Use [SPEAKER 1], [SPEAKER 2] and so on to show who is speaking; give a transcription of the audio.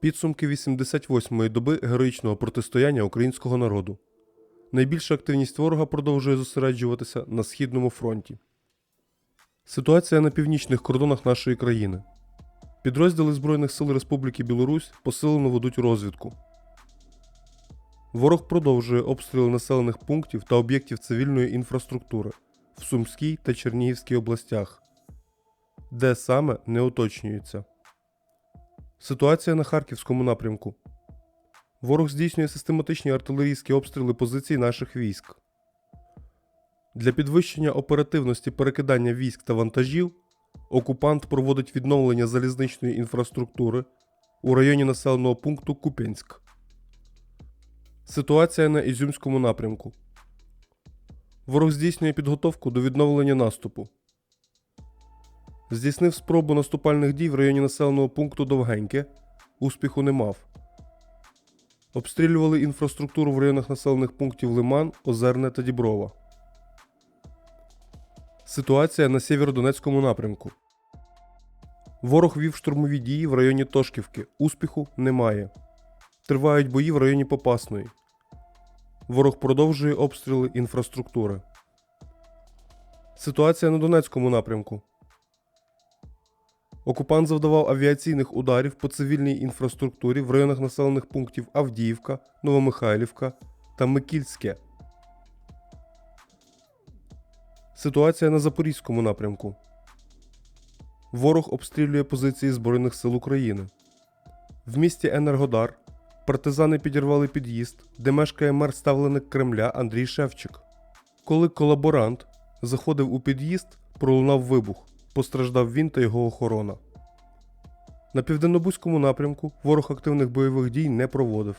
[SPEAKER 1] Підсумки 88-ї доби героїчного протистояння українського народу. Найбільша активність ворога продовжує зосереджуватися на східному фронті. Ситуація на північних кордонах нашої країни. Підрозділи Збройних сил Республіки Білорусь посилено ведуть розвідку. Ворог продовжує обстріли населених пунктів та об'єктів цивільної інфраструктури в Сумській та Чернігівській областях, де саме не уточнюється. Ситуація на Харківському напрямку. Ворог здійснює систематичні артилерійські обстріли позицій наших військ. Для підвищення оперативності перекидання військ та вантажів окупант проводить відновлення залізничної інфраструктури у районі населеного пункту Куп'янськ. Ситуація на Ізюмському напрямку. Ворог здійснює підготовку до відновлення наступу. Здійснив спробу наступальних дій в районі населеного пункту Довгеньке. Успіху не мав. Обстрілювали інфраструктуру в районах населених пунктів Лиман, Озерне та Діброва. Ситуація на Сєвєродонецькому напрямку. Ворог вів штурмові дії в районі Тошківки. Успіху немає. Тривають бої в районі Попасної. Ворог продовжує обстріли інфраструктури. Ситуація на Донецькому напрямку. Окупант завдавав авіаційних ударів по цивільній інфраструктурі в районах населених пунктів Авдіївка, Новомихайлівка та Микільське. Ситуація на Запорізькому напрямку. Ворог обстрілює позиції Збройних сил України. В місті Енергодар партизани підірвали під'їзд, де мешкає мер ставленик Кремля Андрій Шевчик. Коли колаборант заходив у під'їзд, пролунав вибух. Постраждав він та його охорона. На південнобузькому напрямку ворог активних бойових дій не проводив.